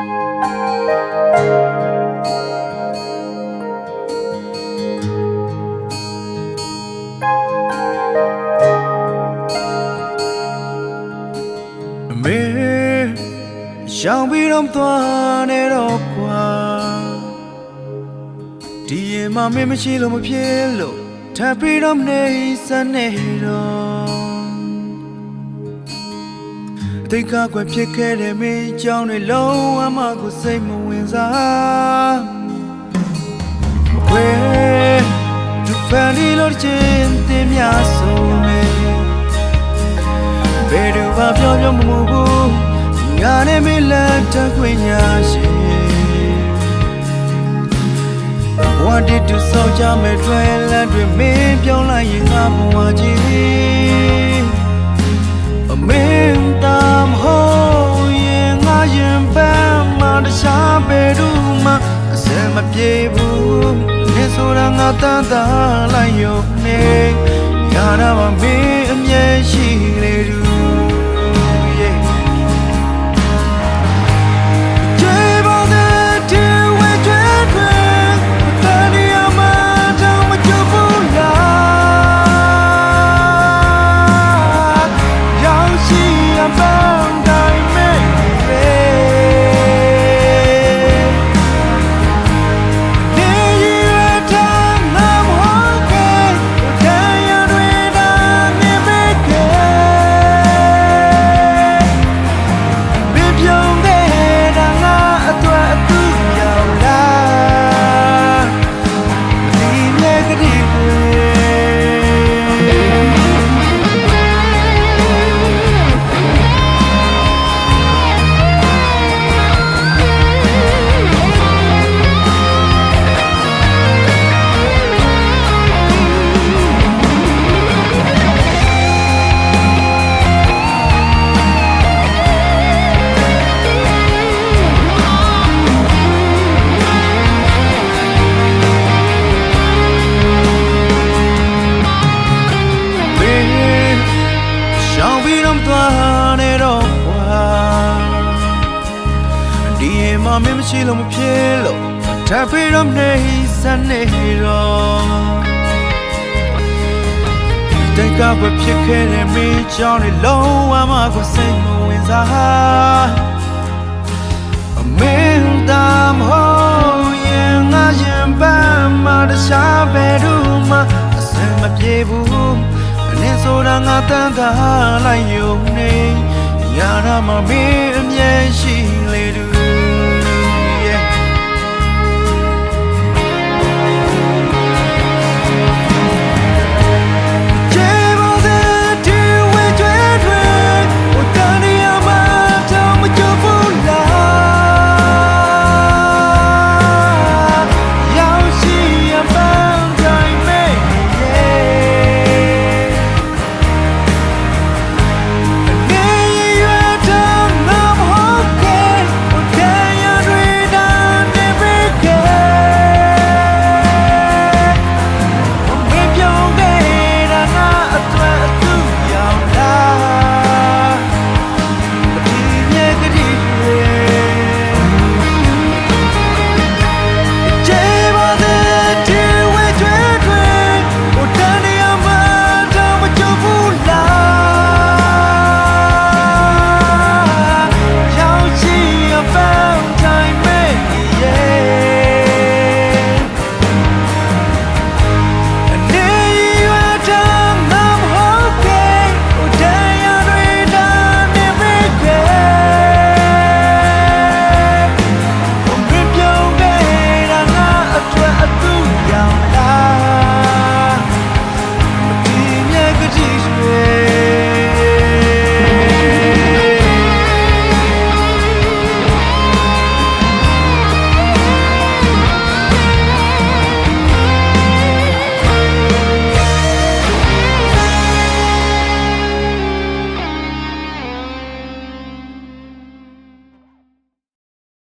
အမေရှောင်ပြီးတော့မသွားနဲ့တော့ကွာဒီရင်မမင်းမရှိလို့မဖြစ်လို့ထပ်ပြီးတော့မနေစနေတော့ တိတ်ကကွယ်ဖြစ်ခဲ့တဲ့မင်းကြောင့်တွေလုံးဝမှကိုစိတ်မဝင်စားခွေသူဖန်ဒီလို့ချင်းတင်များဆုံးမယ်ဘယ်သူမှပြောပြောမမို့ဘူးငါနဲ့မလက်ထခွင့်ရရှိဘဝတည်းသူဆောင်ကြမဲ့တွဲလန့်တွေမင်းပြောင်းလိုက်ရင်ငါဘဝကြီး န်းမတခြားဘယ်သူမှအစမပြေဘူးနေဆိုတာငါတန်တာလိုက်ရုံနဲ့ရတာမမင်းအမြဲ ဒီရင်မမင်းမရှိလို့မဖြစ်လို့ထပ်ပြီးတော့နေစနေတော့တိတ်ကပဲဖြစ်ခဲ့တဲ့မင်းကြောင့်လေလုံးဝမှကိုစိတ်မဝင်စားအမင်းတမ်းဟောရင်ငါရင်ပန်းမတခြားဘယ်သူမှအစမပြေဘူးအနေဆိုတာငါတန်တာလိုက်ယုံနေရတာမမင်းအမြဲရှိလေသူ